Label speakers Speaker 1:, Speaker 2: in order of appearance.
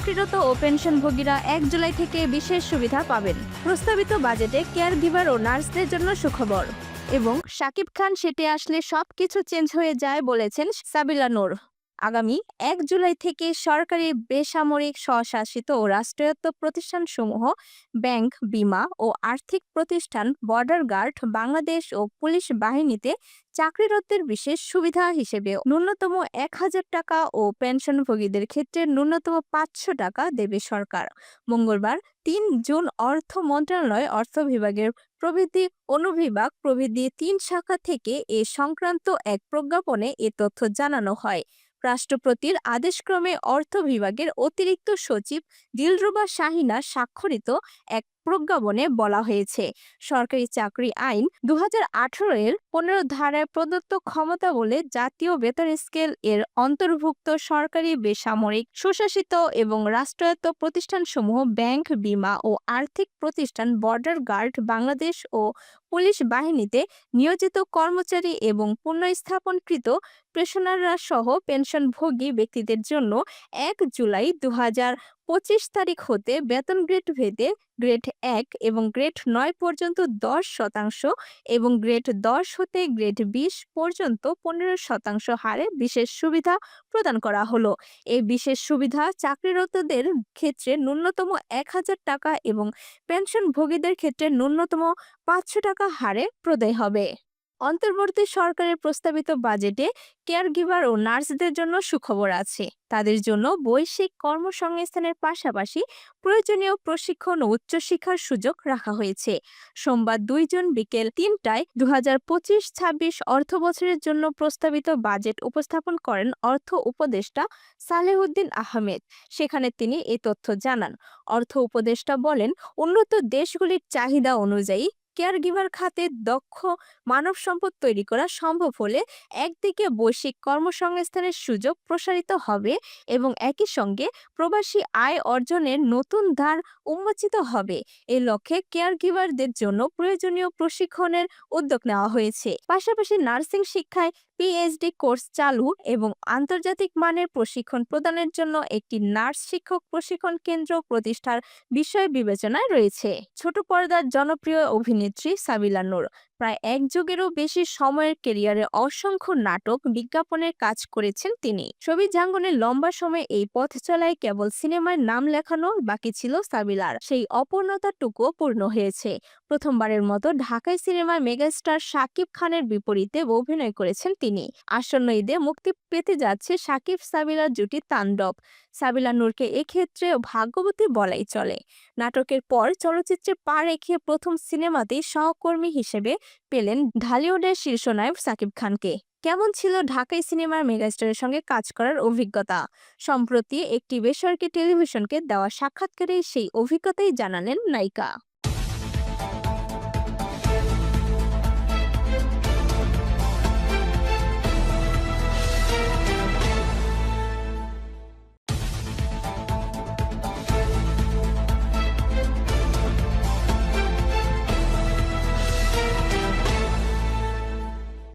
Speaker 1: চাকরিরত ও পেনশনভোগীরা এক জুলাই থেকে বিশেষ সুবিধা পাবেন। প্রস্তাবিত বাজেটে কেয়ার গিভার ও নার্সদের জন্য সুখবর। এবং শাকিব খান সেটে আসলে সব কিছু চেঞ্জ হয়ে যায় বলেছেন সাবিলা নূর। আগামী এক জুলাই থেকে সরকারি বেসামরিক স্বশাসিত ও রাষ্ট্রায়ত্ত প্রতিষ্ঠানসমূহ, ব্যাংক, বিমা ও আর্থিক প্রতিষ্ঠান, বর্ডার গার্ড, বাংলাদেশ ও পুলিশ বাহিনীতে চাকরিরতের বিশেষ সুবিধা হিসেবে ন্যূনতম এক হাজার টাকা ও পেনশনভোগীদের ক্ষেত্রে ন্যূনতম পাঁচশো টাকা দেবে সরকার। মঙ্গলবার, তিন জুন অর্থ মন্ত্রণালয়, অর্থ বিভাগের প্রবৃদ্ধি অনুবিভাগ প্রবৃদ্ধি তিন শাখা থেকে এ সংক্রান্ত এক প্রজ্ঞাপনে এ তথ্য জানানো হয়। রাষ্ট্রপতির আদেশক্রমে অর্থ বিভাগের অতিরিক্ত সচিব দিলরুবা শাহিনা স্বাক্ষরিত এক প্রজ্ঞাপনে বলা হয়েছে। সরকারি চাকরি আইন দুহাজার আঠারো এর পনেরো ধারায় প্রদত্ত ক্ষমতা বলে জাতীয় বেতন স্কেল এর অন্তর্ভুক্ত সরকারি বেসামরিক, সুশাসিত এবং রাষ্ট্রায়ত্ত প্রতিষ্ঠানসমূহ ব্যাংক, বিমা ও আর্থিক প্রতিষ্ঠান, বর্ডার গার্ড, বাংলাদেশ ও পুলিশ বাহিনীতে নিয়োজিত কর্মচারী এবং পুনঃস্থাপনকৃত পেশনাররা সহ পেনশনভোগী ব্যক্তিদের জন্য এক জুলাই দু হাজার পঁচিশ তারিখ হতে বেতন গ্রেড ভেদে গ্রেড এক এবং গ্রেড নয় পর্যন্ত দশ শতাংশ এবং গ্রেড দশ হতে গ্রেড বিশ পর্যন্ত পনেরো শতাংশ হারে বিশেষ সুবিধা প্রদান করা হলো। এই বিশেষ সুবিধা চাকরিরতদের ক্ষেত্রে ন্যূনতম এক হাজার টাকা এবং পেনশনভোগীদের ক্ষেত্রে ন্যূনতম পাঁচশো টাকা হারে প্রদায় হবে। অন্তর্বর্তী সরকারের প্রস্তাবিত বাজেটে কেয়ারগিভার ও নার্সদের জন্য সুখবর আছে। তাদের জন্য বৈশ্বিক কর্মসংস্থানের পাশাপাশি প্রয়োজনীয় প্রশিক্ষণ ও উচ্চশিক্ষার সুযোগ রাখা হয়েছে। সোমবার দুই জুন বিকেল তিনটায় দু হাজার পঁচিশ ছাব্বিশ অর্থ বছরের জন্য প্রস্তাবিত বাজেট উপস্থাপন করেন অর্থ উপদেষ্টা সালেহুদ্দিন আহমেদ। সেখানে তিনি এ তথ্য জানান। অর্থ উপদেষ্টা বলেন, উন্নত দেশগুলির চাহিদা অনুযায়ী কেয়ারগিভার খাতে দক্ষ মানব সম্পদ তৈরি করা সম্ভব হলে একদিকে বৈশ্বিক কর্মসংস্থানের সুযোগ প্রসারিত হবে এবং একই সঙ্গে প্রবাসী আয় অর্জনের নতুন ধার উন্মোচিত হবে। এ লক্ষ্যে কেয়ারগিভারদের জন্য প্রয়োজনীয় প্রশিক্ষণের উদ্যোগ নেওয়া হয়েছে। পাশাপাশি নার্সিং শিক্ষায় পিএইচডি কোর্স চালু এবং আন্তর্জাতিক মানের প্রশিক্ষণ প্রদানের জন্য একটি নার্স শিক্ষক প্রশিক্ষণ কেন্দ্র প্রতিষ্ঠার বিষয় বিবেচনায় রয়েছে। ছোট পর্দার জনপ্রিয় অভিনেত্রী সাবিলা নূর। প্রায় এক যুগেরও বেশি সময়ের কেরিয়ারে অসংখ্য নাটক বিজ্ঞাপনের কাজ করেছেন তিনি। ছবি জাঙ্গনের লম্বা সময় এই পথ চলায় কেবল সিনেমার নাম লেখানো বাকি ছিল সাবিলার। সেই অপূর্ণতাটুকুও পূর্ণ হয়েছে। প্রথমবারের মতো ঢাকায় সিনেমার মেগাস্টার শাকিব খানের বিপরীতে অভিনয় করেছেন তিনি। আসন্ন ঈদে মুক্তি পেতে যাচ্ছে শাকিব সাবিলার জুটি তাণ্ডব। সাবিলা নূরকে এক্ষেত্রে ভাগ্যবতী বলাই চলে। নাটকের পর চলচ্চিত্রে পা রেখে প্রথম সিনেমাতেই সহকর্মী হিসেবে পেলেন ঢালিউডের শীর্ষ নায়ক সাকিব খানকে। কেমন ছিল ঢাকাই সিনেমার মেগাস্টারের সঙ্গে কাজ করার অভিজ্ঞতা? সম্প্রতি একটি বেসরকারি টেলিভিশনকে দেওয়া সাক্ষাৎকারে সেই অভিজ্ঞতাই জানালেন নায়িকা।